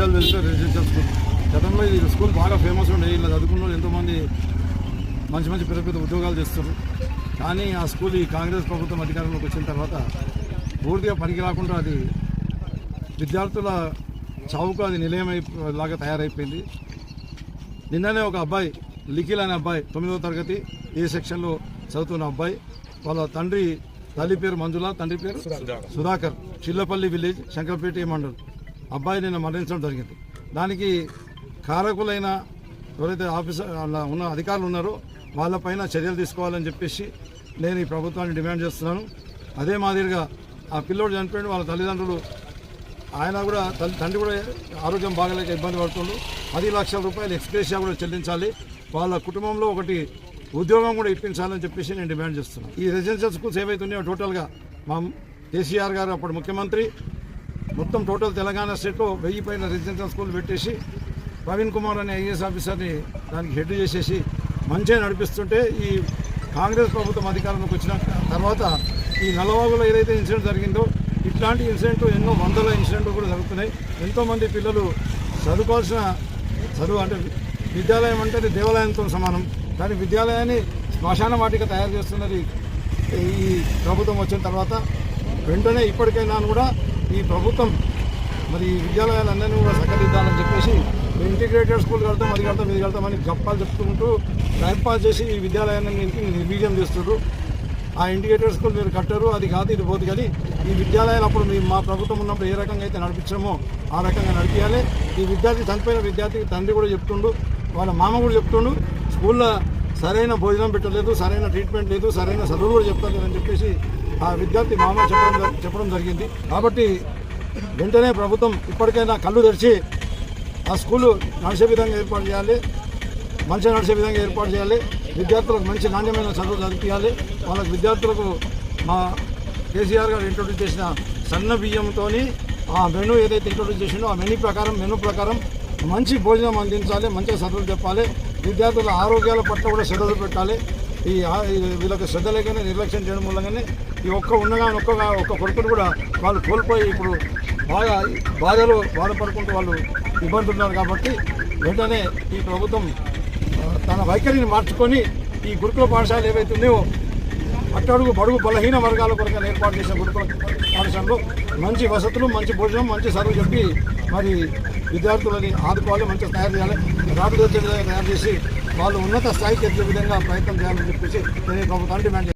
విషయాలు తెలిసే residential school. గతంలో ఈ స్కూల్ బాగా ఫేమస్ ఉండే. ఇలా చదువుకున్న వాళ్ళు ఎంతోమంది మంచి మంచి పెద్ద పెద్ద ఉద్యోగాలు చేస్తారు కానీ ఆ స్కూల్ ఈ కాంగ్రెస్ ప్రభుత్వం అధికారంలోకి వచ్చిన తర్వాత పూర్తిగా పనికి రాకుండా అది విద్యార్థుల చావుకు అది నిలయమై లాగా తయారైపోయింది. నిన్ననే ఒక అబ్బాయి లిఖిల్ అనే అబ్బాయి తొమ్మిదవ తరగతి ఏ సెక్షన్లో చదువుతున్న అబ్బాయి వాళ్ళ తండ్రి తల్లి పేరు మంజుల తండ్రి పేరు సుధాకర్. చిల్లపల్లి విలేజ్ శంకర్పేట మండలం అబ్బాయి నిన్న మరణించడం జరిగింది. దానికి కారకులైన ఎవరైతే ఆఫీసర్ అలా ఉన్న అధికారులు ఉన్నారో వాళ్ళపైన చర్యలు తీసుకోవాలని చెప్పేసి నేను ఈ ప్రభుత్వాన్ని డిమాండ్ చేస్తున్నాను. అదే మాదిరిగా ఆ పిల్లోడు చనిపోయిన వాళ్ళ తల్లిదండ్రులు ఆయన కూడా తల్లి తండ్రి కూడా ఆరోగ్యం బాగలేక ఇబ్బంది పడుతుండు. పది లక్షల రూపాయలు ఎక్స్ప్రెషియా కూడా చెల్లించాలి. వాళ్ళ కుటుంబంలో ఒకటి ఉద్యోగం కూడా ఇప్పించాలని చెప్పేసి నేను డిమాండ్ చేస్తున్నాను. ఈ రెసిడెన్షియల్ స్కూల్స్ ఏవైతున్నాయో టోటల్గా మా కేసీఆర్ గారు అప్పుడు ముఖ్యమంత్రి మొత్తం టోటల్ తెలంగాణ స్టేట్లో వెయ్యి పైన రెసిడెన్షియల్ స్కూల్ పెట్టేసి ప్రవీణ్ కుమార్ అనే ఐఏఎస్ ఆఫీసర్ని దానికి హెడ్ చేసేసి మంచిగా నడిపిస్తుంటే ఈ కాంగ్రెస్ ప్రభుత్వం అధికారంలోకి వచ్చిన తర్వాత ఈ నల్లవాగులో ఏదైతే ఇన్సిడెంట్ జరిగిందో ఇట్లాంటి ఇన్సిడెంట్ ఎన్నో వందల ఇన్సిడెంట్లు కూడా జరుగుతున్నాయి. ఎంతోమంది పిల్లలు చదువుకోవాల్సిన చదువు అంటే విద్యాలయం అంటే దేవాలయంతో సమానం. కానీ విద్యాలయాన్ని శ్మశాన వాటిక తయారు చేస్తున్నది ఈ ప్రభుత్వం వచ్చిన తర్వాత వెంటనే ఇప్పటికైనా కూడా ఈ ప్రభుత్వం మరి ఈ విద్యాలయాలన్నీ కూడా సహకరిద్దామని చెప్పేసి ఇంటిగ్రేటెడ్ స్కూల్ కడతాం అది కడతాం ఇది కడతామని గప్పాలు చెప్పుకుంటూ టైం పాస్ చేసి ఈ విద్యాలయాన్ని నిర్వీర్యం చేస్తున్నారు. ఆ ఇంటిగ్రేటెడ్ స్కూల్ మీరు కట్టరు అది కాదు ఇది పోదు కానీ ఈ విద్యాలయాలు అప్పుడు మీ మా ప్రభుత్వం ఉన్నప్పుడు ఏ రకంగా అయితే నడిపించామో ఆ రకంగా నడిపించాలి ఈ విద్యార్థి చనిపోయిన విద్యార్థికి తండ్రి కూడా చెప్తుండు వాళ్ళ మామ కూడా చెప్తుండు స్కూల్లో సరైన భోజనం పెట్టలేదు సరైన ట్రీట్మెంట్ లేదు సరైన చదువు కూడా చెప్తలేదు అని చెప్పేసి ఆ విద్యార్థి మామ చెప్పడం చెప్పడం జరిగింది. కాబట్టి వెంటనే ప్రభుత్వం ఇప్పటికైనా కళ్ళు తెరిచి ఆ స్కూలు నడిచే విధంగా ఏర్పాటు చేయాలి. మంచిగా నడిచే విధంగా ఏర్పాటు చేయాలి. విద్యార్థులకు మంచి నాణ్యమైన చదువు చదివించాలి వాళ్ళకి విద్యార్థులకు మా కేసీఆర్ గారు ఇంట్రొడ్యూస్ చేసిన సన్న బియ్యంతో ఆ మెనూ ఏదైతే ఇంట్రొడ్యూస్ చేసిందో ఆ మెనూ ప్రకారం మెనూ ప్రకారం మంచి భోజనం అందించాలి. మంచిగా చదువులు చెప్పాలి. విద్యార్థుల ఆరోగ్యాల పట్ల కూడా శ్రద్ధ పెట్టాలి. ఈ వీళ్ళకి శ్రద్ధ లేకనే నిర్లక్ష్యం చేయడం మూలంగానే ఈ ఒక్క ఉండగా ఒక్క ఒక్క కొడుకును కూడా వాళ్ళు కోల్పోయి ఇప్పుడు బాగా బాధలు బాధపడుకుంటూ వాళ్ళు ఇబ్బంది ఉన్నారు కాబట్టి వెంటనే ఈ ప్రభుత్వం తన వైఖరిని మార్చుకొని ఈ గురుకుల పాఠశాల ఏవైతే ఉన్నాయో అట్టడుగు బడుగు బలహీన వర్గాల కొరకు ఏర్పాటు చేసిన గురుకుల పాఠశాలలో మంచి వసతులు మంచి భోజనం మంచి సర్వ్ చెప్పి మరి విద్యార్థులని ఆదుకోవాలి మంచిగా తయారు చేయాలి రాబడి తయారు చేసి వాళ్ళు ఉన్నత స్థాయికి ఎదిగే విధంగా ప్రయత్నం చేయాలని చెప్పేసి నేను ఈ డిమాండ్